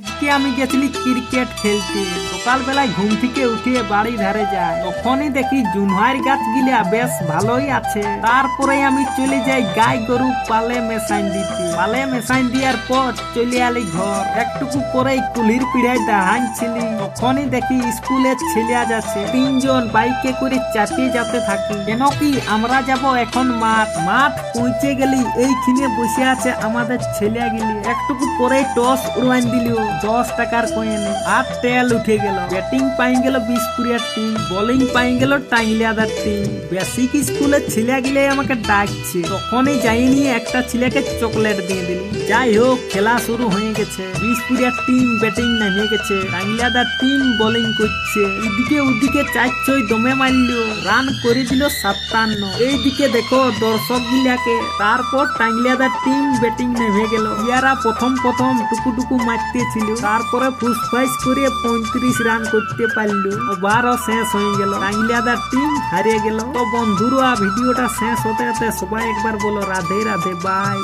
আজকে আমি গেছিলি ক্রিকেট খেলতে। সকালবেলায় ঘুম থেকে উঠে বাড়ি ধারে যাই। তখনই দেখি জুনহাইর গাছ গিলা বেশ ভালোই আছে। তারপরে আমি চলে যাই গাই গরু পালে মেশাইন দিতে। পালে মেশাইন দেওয়ার পর চলে আলি ঘর। একটুকু পরেই কুলির পিড়ায় দাহানছিলি তখনই দেখি স্কুলের ছেলে যাচ্ছে তিনজন বাইকে করে চাপিয়ে যাতে থাকি। কেন কি আমরা যাব এখন মাঠ। মাঠ পৌঁছে গেলি, এইখানে বসে আছে আমাদের ছেলে গেলি। একটুকু পরে টস উড়ান দিল দশ টাকার কয়েনে আর তেল উঠে গেল। ব্যাটিং পাই গেল বিশপুরিয়ার টিম বোলিং পাই গেল টাইলিয়াদার টিম বেসিক স্কুলের ছেলে গিলে আমাকে ডাকছে। তখনই যাইনি একটা ছেলেকে চকলেট দিয়ে দিলি। যাই হোক, খেলা শুরু হয়ে গেছে। বিশপুরিয়ার টিম ব্যাটিং নেমে গেছে। টাইলিয়াদার টিম বোলিং করছে। এদিকে ওদিকে চার ছয় দমে মারল। রান করে দিল সাতান্ন। এইদিকে দেখো দর্শক গিলাকে। তারপর টাইলিয়াদার টিম ব্যাটিং নেমে গেল। ইয়ারা প্রথম প্রথম টুকু টুকু মারতে ছিল তারপরে ফুসফাইস করে পঁয়ত্রিশ রান করতে পারল। ওভারও শেষ হয়ে গেল। টাইলিয়াদার টিম হারিয়ে গেল। তো বন্ধুরা ভিডিওটা শেষ হতে হতে সবাই একবার বলো রাধে রাধে বাই